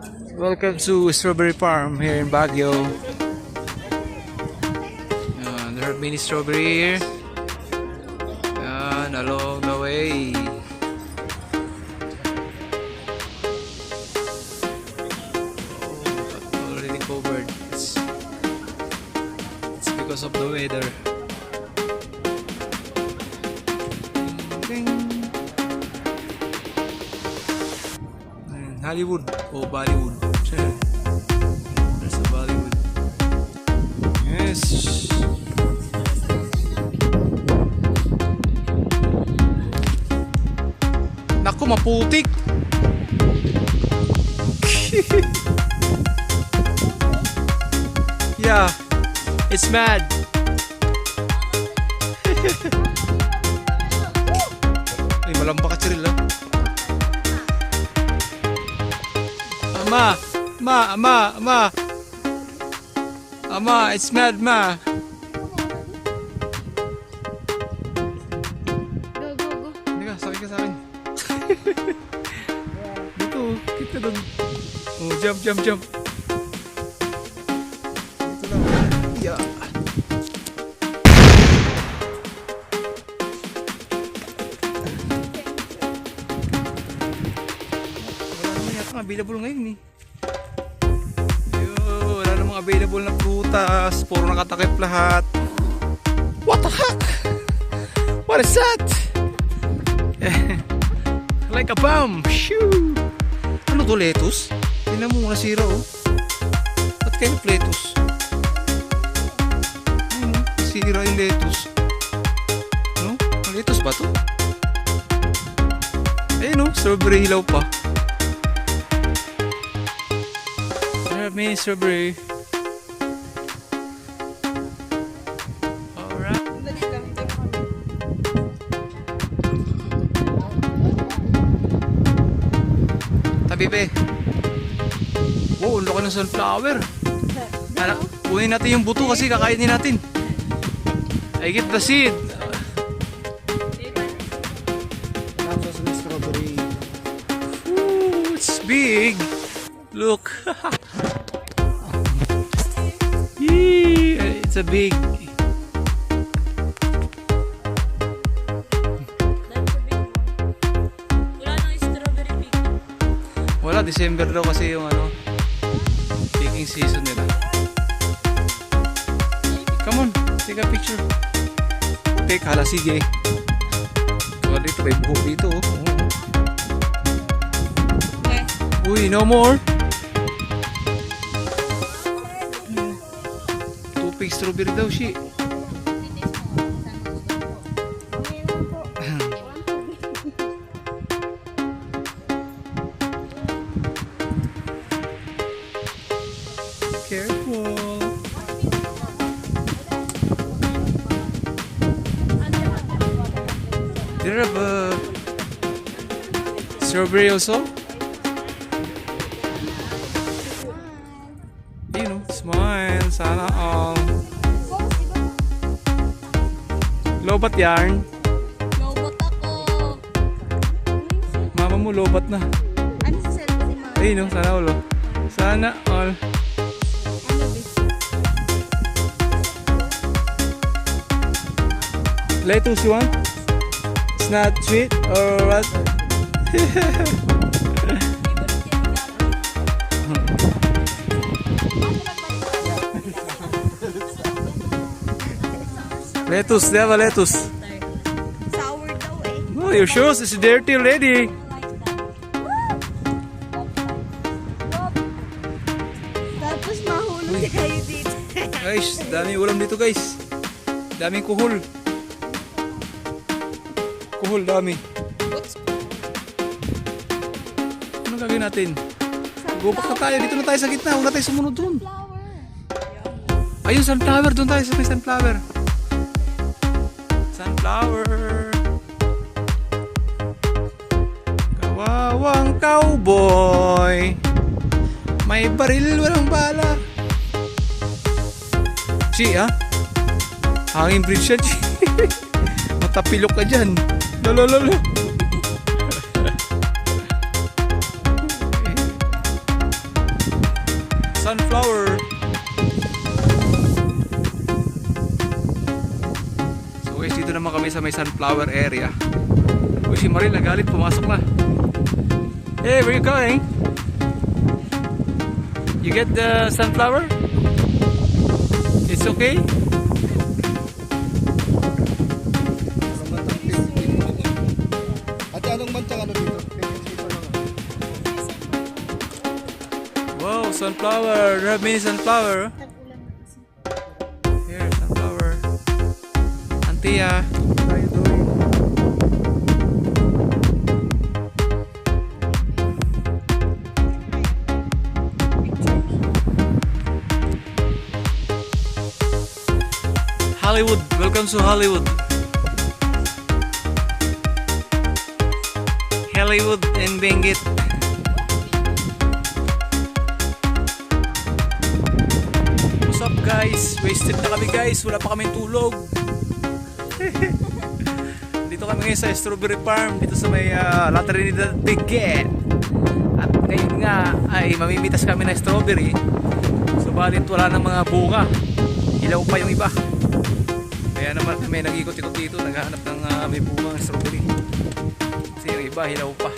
Welcome to Strawberry Farm here in Baguio. Uh, there are many strawberry here. And along the way. Oh, already covered. It's, it's because of the weather. Ding. Hollywood o Bollywood. There's a Bollywood. Yes. Naku, maputik. yeah, it's mad. Ay, malambak ka, Cyril, ah. Ama, ma, ama, ama. Ama, it's mad, ma. Go, go, go. Hindi ka, sakay ka sa akin. Dito, kita doon. Oh, jump, jump, jump. Dito lang. Yeah. Available ngayon eh. Yo, wala namang available na prutas. Puro nakatakip lahat. What the heck? What is that? like a bomb. Shoo! Ano to, lettuce? Tingnan mo, nasira oh. Ba't kayo lettuce? Ano, nasira yung lettuce. No? Ang lettuce ba to? Ayun oh, strawberry hilaw pa. Grab me strawberry. Alright. Dali lang, dali kami. Tabi be. Wow, ang laki ng sunflower. Ano, kunin natin yung buto kasi kakainin natin. I get the seed. Ooh, it's big. Look. Yee, it's a big. Wala. Wala, December daw kasi yung ano, picking season nila. Come on, take a picture. Take, hala, sige. So, dito, may buhok dito. Oh. Okay. Uy, no more. Strawberry daw siya. Careful. Do you have a strawberry also? You know, smile. Sana all. Lobat yarn. Lobot ako. Mama mo lobat na. Ano sa cellphone ni Mama? Ayun no, sana all. oh. Sana all. Lettuce you want? It's not sweet or what? lettuce, they have a lettuce. Sour daw eh. Oh, your shoes is dirty already. Tapos mahulog kayo dito. Guys, dami ulam dito guys. Daming kuhol. Kuhol, dami. Ano gagawin natin? Gupak na tayo. Dito na tayo sa gitna. Huwag na tayo sumunod. Flower. Ayun, sunflower. Doon tayo sa may sunflower. Sunflower. Kawawang cowboy. May baril, walang bala. Chi, ah? Hangin bridge siya, Chi. Matapilok ka dyan. Lolo, lolo. Sunflower. Dito naman kami sa may sunflower area. Uy, si Maril nagalit, pumasok na. Hey, where you going? You get the sunflower? It's okay? Ate, anong bantang ano dito? Wow, sunflower. You have many sunflower? Ah. Tayo. Hollywood. Welcome to Hollywood. Hollywood and Benguet. What's up guys? Wasted na kami guys. Wala pa kaming tulog. Kami ngayon sa Strawberry Farm. Dito sa may uh, La Trinidad Benguet. At ngayon nga ay mamimitas kami ng strawberry. Subalit wala ng mga bunga. Ilaw pa yung iba. Kaya naman kami nag-ikot-ikot dito, naghahanap ng uh, may bungang strawberry. Kasi yung iba, hilaw pa.